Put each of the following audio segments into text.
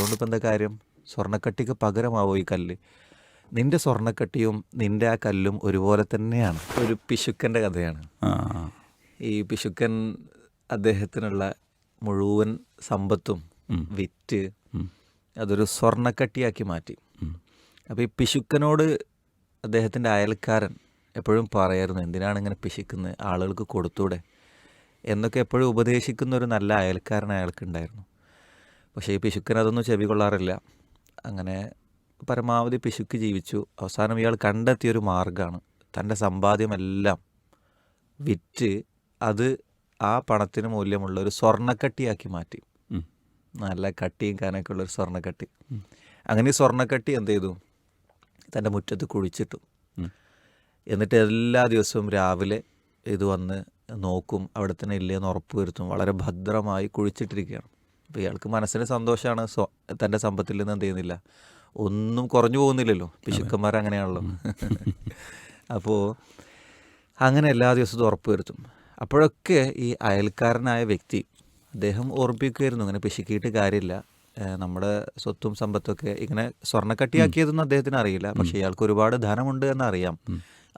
അതുകൊണ്ട് ഇപ്പം എന്താ കാര്യം? സ്വർണക്കട്ടിക്ക് പകരമാവോ ഈ കല്ല്? നിന്റെ സ്വർണക്കട്ടിയും നിന്റെ ആ കല്ലും ഒരുപോലെ തന്നെയാണ്. ഒരു പിശുക്കന്റെ കഥയാണ്. ഈ പിശുക്കൻ അദ്ദേഹത്തിനുള്ള മുഴുവൻ സമ്പത്തും വിറ്റ് അതൊരു സ്വർണക്കട്ടിയാക്കി മാറ്റി. അപ്പോൾ ഈ പിശുക്കനോട് അദ്ദേഹത്തിന്റെ അയൽക്കാരൻ എപ്പോഴും പറയായിരുന്നു എന്തിനാണ് ഇങ്ങനെ പിശുക്കുന്നത് ആളുകൾക്ക് കൊടുത്തൂടെ? എന്നൊക്കെ എപ്പോഴും ഉപദേശിക്കുന്ന ഒരു നല്ല അയൽക്കാരൻ അയാൾക്കുണ്ടായിരുന്നു. പക്ഷേ ഈ പിശുക്കിനതൊന്നും ചെവി കൊള്ളാറില്ല അങ്ങനെ പരമാവധി പിശുക്ക് ജീവിച്ചു. അവസാനം ഇയാൾ കണ്ടെത്തിയൊരു മാർഗമാണ് തന്റെ സമ്പാദ്യമെല്ലാം വിറ്റ് അത് ആ പണത്തിന് മൂല്യമുള്ള ഒരു സ്വർണക്കട്ടിയാക്കി മാറ്റി. നല്ല കട്ടിയും കാനൊക്കെ ഉള്ളൊരു സ്വർണക്കട്ടി. അങ്ങനെ ഈ സ്വർണക്കട്ടി എന്ത് ചെയ്തു? തന്റെ മുറ്റത്ത് കുഴിച്ചിട്ടു. എന്നിട്ട് എല്ലാ ദിവസവും രാവിലെ ഇത് വന്ന് നോക്കും. അവിടെ തന്നെ ഇല്ലേന്ന് ഉറപ്പ് വരുത്തും. വളരെ ഭദ്രമായി കുഴിച്ചിട്ടിരിക്കുകയാണ്. അപ്പോൾ ഇയാൾക്ക് മനസ്സിന് സന്തോഷമാണ് സ്വ തന്റെ സമ്പത്തിൽ നിന്ന് എന്ത് ചെയ്യുന്നില്ല. ഒന്നും കുറഞ്ഞു പോകുന്നില്ലല്ലോ. പിശുക്കന്മാർ അങ്ങനെയാണല്ലോ. അപ്പോൾ അങ്ങനെ എല്ലാ ദിവസവും ഉറപ്പ് വരുത്തും. അപ്പോഴൊക്കെ ഈ അയൽക്കാരനായ വ്യക്തി അദ്ദേഹം ഓർമ്മിപ്പിക്കുമായിരുന്നു അങ്ങനെ പിശുക്കിയിട്ട് കാര്യമില്ല. നമ്മുടെ സ്വത്തും സമ്പത്തൊക്കെ ഇങ്ങനെ സ്വർണക്കട്ടിയാക്കിയതൊന്നും അദ്ദേഹത്തിന് അറിയില്ല. പക്ഷേ ഇയാൾക്ക് ഒരുപാട് ധനമുണ്ട് എന്നറിയാം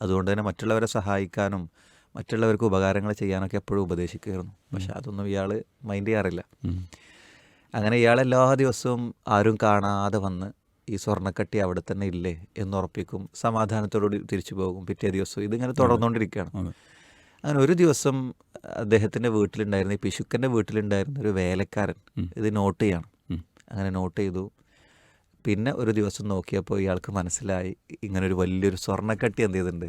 അതുകൊണ്ട് തന്നെ മറ്റുള്ളവരെ സഹായിക്കാനും മറ്റുള്ളവർക്ക് ഉപകാരങ്ങൾ ചെയ്യാനൊക്കെ എപ്പോഴും ഉപദേശിക്കുമായിരുന്നു. പക്ഷെ അതൊന്നും ഇയാൾ മൈൻഡ് ചെയ്യാറില്ല. അങ്ങനെ ഇയാൾ എല്ലാ ദിവസവും ആരും കാണാതെ വന്ന് ഈ സ്വർണക്കട്ടി അവിടെ തന്നെ ഇല്ലേ എന്ന് ഉറപ്പിക്കും. സമാധാനത്തോടുകൂടി തിരിച്ചു പോകും പിറ്റേ ദിവസം ഇതിങ്ങനെ തുടർന്നുകൊണ്ടിരിക്കുകയാണ്. അങ്ങനെ ഒരു ദിവസം അദ്ദേഹത്തിന്റെ വീട്ടിലുണ്ടായിരുന്ന ഈ പിശുക്കന്റെ വീട്ടിലുണ്ടായിരുന്ന ഒരു വേലക്കാരൻ ഇത് നോട്ട് ചെയ്യാണ്. അങ്ങനെ നോട്ട് ചെയ്തു. പിന്നെ ഒരു ദിവസം നോക്കിയപ്പോൾ ഇയാൾക്ക് മനസ്സിലായി ഇങ്ങനെ ഒരു വലിയൊരു സ്വർണക്കട്ടി എന്ത് ചെയ്തിട്ടുണ്ട്?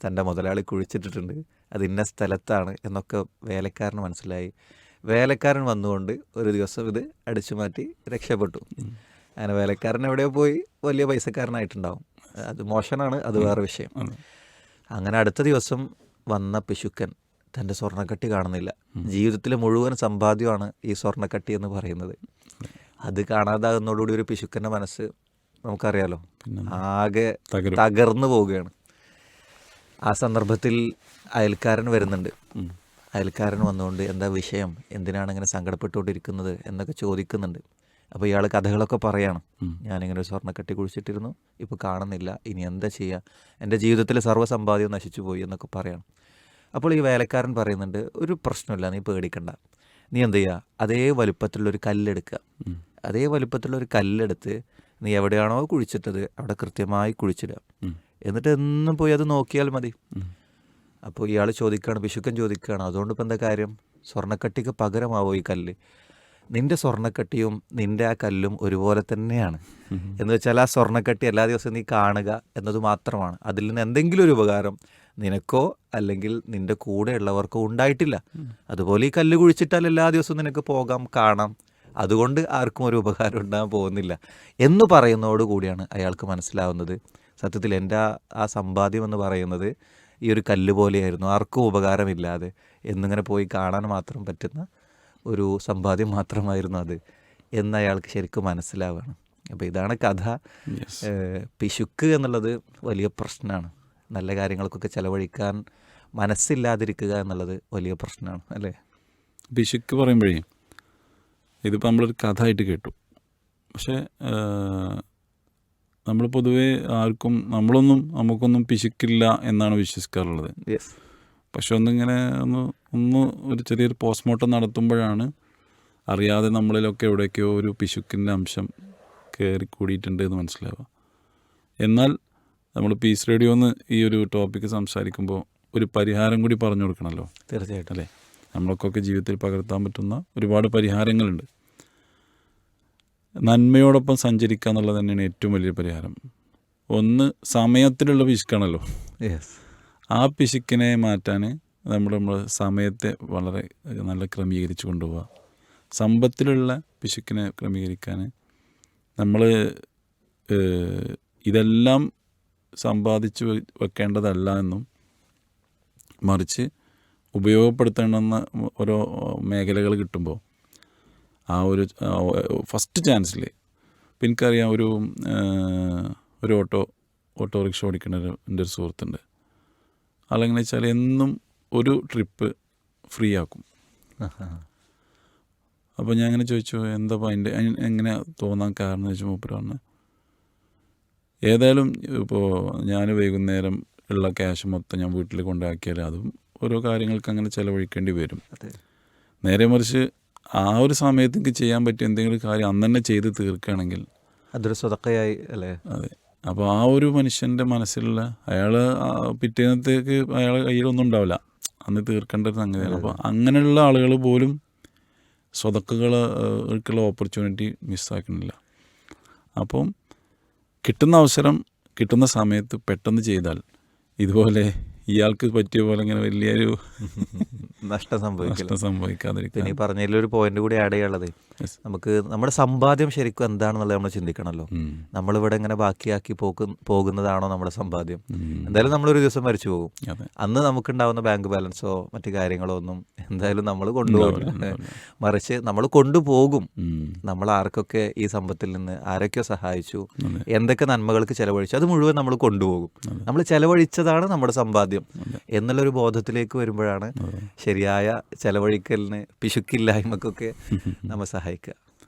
തന്റെ മുതലാളി കുഴിച്ചിട്ടിട്ടുണ്ട്. അത് ഇന്ന സ്ഥലത്താണ് എന്നൊക്കെ വേലക്കാരന് മനസ്സിലായി. വേലക്കാരൻ വന്നുകൊണ്ട് ഒരു ദിവസം ഇത് അടിച്ചു മാറ്റി രക്ഷപ്പെട്ടു. അങ്ങനെ വേലക്കാരൻ എവിടെയോ പോയി വലിയ പൈസക്കാരനായിട്ടുണ്ടാവും. അത് മോശനാണ് അത് വേറെ വിഷയം. അങ്ങനെ അടുത്ത ദിവസം വന്ന പിശുക്കൻ തന്റെ സ്വർണക്കട്ടി കാണുന്നില്ല. ജീവിതത്തിലെ മുഴുവൻ സമ്പാദ്യമാണ് ഈ സ്വർണക്കട്ടി എന്ന് പറയുന്നത്. അത് കാണാതാകുന്നതോടുകൂടി ഒരു പിശുക്കന്റെ മനസ്സ് നമുക്കറിയാലോ ആകെ. തകർന്നു പോവുകയാണ്. ആ സന്ദർഭത്തിൽ അയൽക്കാരൻ വരുന്നുണ്ട്. അയൽക്കാരൻ വന്നുകൊണ്ട് എന്താ വിഷയം? എന്തിനാണ് ഇങ്ങനെ സങ്കടപ്പെട്ടുകൊണ്ടിരിക്കുന്നത്? എന്നൊക്കെ ചോദിക്കുന്നുണ്ട്. അപ്പോൾ ഇയാൾ കഥകളൊക്കെ പറയാണ്. ഞാനിങ്ങനെ ഒരു സ്വർണക്കട്ടി കുഴിച്ചിട്ടിരുന്നു. ഇപ്പോൾ കാണുന്നില്ല. ഇനി എന്താ ചെയ്യുക എന്റെ ജീവിതത്തിൽ സർവസമ്പാദ്യം നശിച്ചു പോയി എന്നൊക്കെ പറയാണ്. അപ്പോൾ ഈ വേലക്കാരൻ പറയുന്നുണ്ട് ഒരു പ്രശ്നമില്ല നീ പേടിക്കണ്ട. നീ എന്ത് ചെയ്യുക അതേ വലുപ്പത്തിലുള്ളൊരു കല്ലെടുക്കുക അതേ വലുപ്പത്തിലുള്ളൊരു കല്ലെടുത്ത് നീ എവിടെയാണോ കുഴിച്ചിട്ടത് അവിടെ കൃത്യമായി കുഴിച്ചിടുക. എന്നിട്ട് എന്നും പോയി അത് നോക്കിയാൽ മതി. അപ്പോൾ ഇയാൾ ചോദിക്കുകയാണ് പിശുക്കൻ ചോദിക്കുകയാണ് അതുകൊണ്ട് ഇപ്പം എന്താ കാര്യം? സ്വർണക്കട്ടിക്ക് പകരമാവോ ഈ കല്ല്? നിന്റെ സ്വർണക്കട്ടിയും നിന്റെ ആ കല്ലും ഒരുപോലെ തന്നെയാണ്. എന്ന് വെച്ചാൽ ആ സ്വർണക്കട്ടി എല്ലാ ദിവസവും നീ കാണുക എന്നത് മാത്രമാണ്. അതിൽ നിന്ന് എന്തെങ്കിലും ഒരു ഉപകാരം നിനക്കോ അല്ലെങ്കിൽ നിന്റെ കൂടെയുള്ളവർക്കോ ഉണ്ടായിട്ടില്ല. അതുപോലെ ഈ കല്ല് കുഴിച്ചിട്ടാൽ എല്ലാ ദിവസവും നിനക്ക് പോകാം കാണാം. അതുകൊണ്ട് ആർക്കും ഒരു ഉപകാരം ഉണ്ടാകാൻ പോകുന്നില്ല. എന്ന് പറയുന്നതോട് കൂടിയാണ് അയാൾക്ക് മനസ്സിലാവുന്നത്. സത്യത്തിൽ എന്റെ ആ സമ്പാദ്യം എന്ന് പറയുന്നത് ഈ ഒരു കല്ല് പോലെയായിരുന്നു. ആർക്കും ഉപകാരമില്ലാതെ എന്നിങ്ങനെ പോയി കാണാൻ മാത്രം പറ്റുന്ന ഒരു സമ്പാദ്യം മാത്രമായിരുന്നു അത് എന്ന് അയാൾക്ക് ശരിക്കും മനസ്സിലാവുകയാണ് അപ്പോൾ ഇതാണ് കഥ. പിശുക്ക് എന്നുള്ളത് വലിയ പ്രശ്നമാണ്. നല്ല കാര്യങ്ങൾക്കൊക്കെ ചിലവഴിക്കാൻ മനസ്സില്ലാതിരിക്കുക എന്നുള്ളത് വലിയ പ്രശ്നമാണ് അല്ലേ? പിശുക്ക് പറയുമ്പോഴേ ഇതിപ്പോൾ നമ്മളൊരു കഥ ആയിട്ട് കേട്ടു. പക്ഷേ നമ്മൾ പൊതുവെ ആർക്കും നമ്മളൊന്നും നമുക്കൊന്നും പിശുക്കില്ല എന്നാണ് വിശ്വസിക്കാറുള്ളത്. പക്ഷെ ഒന്നിങ്ങനെ ഒന്ന് ഒന്ന് ഒരു ചെറിയൊരു പോസ്റ്റ്മോർട്ടം നടത്തുമ്പോഴാണ് അറിയാതെ നമ്മളിലൊക്കെ എവിടെയൊക്കെയോ ഒരു പിശുക്കിന്റെ അംശം കയറി കൂടിയിട്ടുണ്ട് എന്ന് മനസ്സിലാവുക. എന്നാൽ നമ്മൾ പീസ് റേഡിയോ എന്ന് ഈ ഒരു ടോപ്പിക്ക് സംസാരിക്കുമ്പോൾ ഒരു പരിഹാരം കൂടി പറഞ്ഞു കൊടുക്കണമല്ലോ തീർച്ചയായിട്ടും. അല്ലേ? നമ്മളൊക്കെ ജീവിതത്തിൽ പകർത്താൻ പറ്റുന്ന ഒരുപാട് പരിഹാരങ്ങളുണ്ട്. നന്മയോടൊപ്പം സഞ്ചരിക്കുക എന്നുള്ളത് തന്നെയാണ് ഏറ്റവും വലിയ പരിഹാരം. ഒന്ന് സമയത്തിലുള്ള പിശുക്കാണല്ലോ. ആ പിശുക്കിനെ മാറ്റാൻ നമ്മൾ നമ്മൾ സമയത്തെ വളരെ നല്ല ക്രമീകരിച്ച് കൊണ്ടുപോവുക. സമ്പത്തിലുള്ള പിശുക്കിനെ ക്രമീകരിക്കാൻ നമ്മൾ ഇതെല്ലാം സമ്പാദിച്ച് വെക്കേണ്ടതല്ല എന്നും മറിച്ച് ഉപയോഗപ്പെടുത്തണമെന്ന ഓരോ മേഖലകൾ കിട്ടുമ്പോൾ ആ ഒരു ഫസ്റ്റ് ചാൻസിൽ ഇപ്പം എനിക്കറിയാം ഒരു ഒരു ഓട്ടോ ഓട്ടോറിക്ഷ ഓടിക്കുന്ന ഒരു എന്റെ ഒരു സുഹൃത്തുണ്ട്. ആളെങ്ങനെ വെച്ചാൽ എന്നും ഒരു ട്രിപ്പ് ഫ്രീ ആക്കും അപ്പോൾ ഞാൻ അങ്ങനെ ചോദിച്ചു എന്താ അതിന്റെ എങ്ങനെ തോന്നാൻ കാരണം എന്ന് വെച്ചാൽ മൂപ്പര് പറഞ്ഞു. ഏതായാലും ഇപ്പോൾ ഞാൻ വൈകുന്നേരം ഉള്ള ക്യാഷ് മൊത്തം ഞാൻ വീട്ടിൽ കൊണ്ടാക്കിയാൽ അതും ഓരോ കാര്യങ്ങൾക്ക് അങ്ങനെ ചിലവഴിക്കേണ്ടി വരും. നേരെ മറിച്ച് ആ ഒരു സമയത്തേക്ക് ചെയ്യാൻ പറ്റിയ എന്തെങ്കിലും കാര്യം അന്ന് തന്നെ ചെയ്ത് തീർക്കുകയാണെങ്കിൽ അതൊരു സ്വതക്കയായി അല്ലേ? അതെ. അപ്പോൾ ആ ഒരു മനുഷ്യന്റെ മനസ്സിലുള്ള അയാൾ പിറ്റേന്നത്തേക്ക് അയാളെ കയ്യിലൊന്നും ഉണ്ടാവില്ല. അന്ന് തീർക്കേണ്ട ഒരു സംഗതിയാണ്. അപ്പോൾ അങ്ങനെയുള്ള ആളുകൾ പോലും സ്വതക്കുകളുള്ള ഓപ്പർച്യൂണിറ്റി മിസ്സാക്കുന്നില്ല അപ്പം കിട്ടുന്ന അവസരം കിട്ടുന്ന സമയത്ത് പെട്ടെന്ന് ചെയ്താൽ ഇതുപോലെ ഇയാൾക്ക് പറ്റിയ പോലെ ഇങ്ങനെ വലിയൊരു നഷ്ടം സംഭവിക്കില്ല. സംഭവിക്കാതിരിക്കും ഇനി പിന്നെ പറഞ്ഞതിലൊരു പോയിന്റ് കൂടി ആഡ് ചെയ്യാനുള്ളത്. നമുക്ക് നമ്മുടെ സമ്പാദ്യം ശരിക്കും എന്താണെന്നുള്ളത് നമ്മൾ ചിന്തിക്കണമല്ലോ. നമ്മളിവിടെ ഇങ്ങനെ ബാക്കിയാക്കി പോക്ക് പോകുന്നതാണോ നമ്മുടെ സമ്പാദ്യം? എന്തായാലും എന്തായാലും നമ്മളൊരു ദിവസം മരിച്ചു പോകും. അന്ന് നമുക്കുണ്ടാവുന്ന ബാങ്ക് ബാലൻസോ മറ്റു കാര്യങ്ങളോ ഒന്നും എന്തായാലും നമ്മൾ കൊണ്ടുപോകില്ല. മറിച്ച് നമ്മൾ കൊണ്ടുപോകും. നമ്മൾ ആർക്കൊക്കെ ഈ സമ്പത്തിൽ നിന്ന് ആരൊക്കെ സഹായിച്ചു എന്തൊക്കെ നന്മകൾക്ക് ചെലവഴിച്ചു അത് മുഴുവൻ നമ്മൾ കൊണ്ടുപോകും. നമ്മൾ ചെലവഴിച്ചതാണ് നമ്മുടെ സമ്പാദ്യം എന്നുള്ളൊരു ബോധത്തിലേക്ക് വരുമ്പോഴാണ് ശരിയായ ചെലവഴിക്കലിന് പിശുക്കില്ലായ്മക്കൊക്കെ നമ്മെ സഹായിക്കുക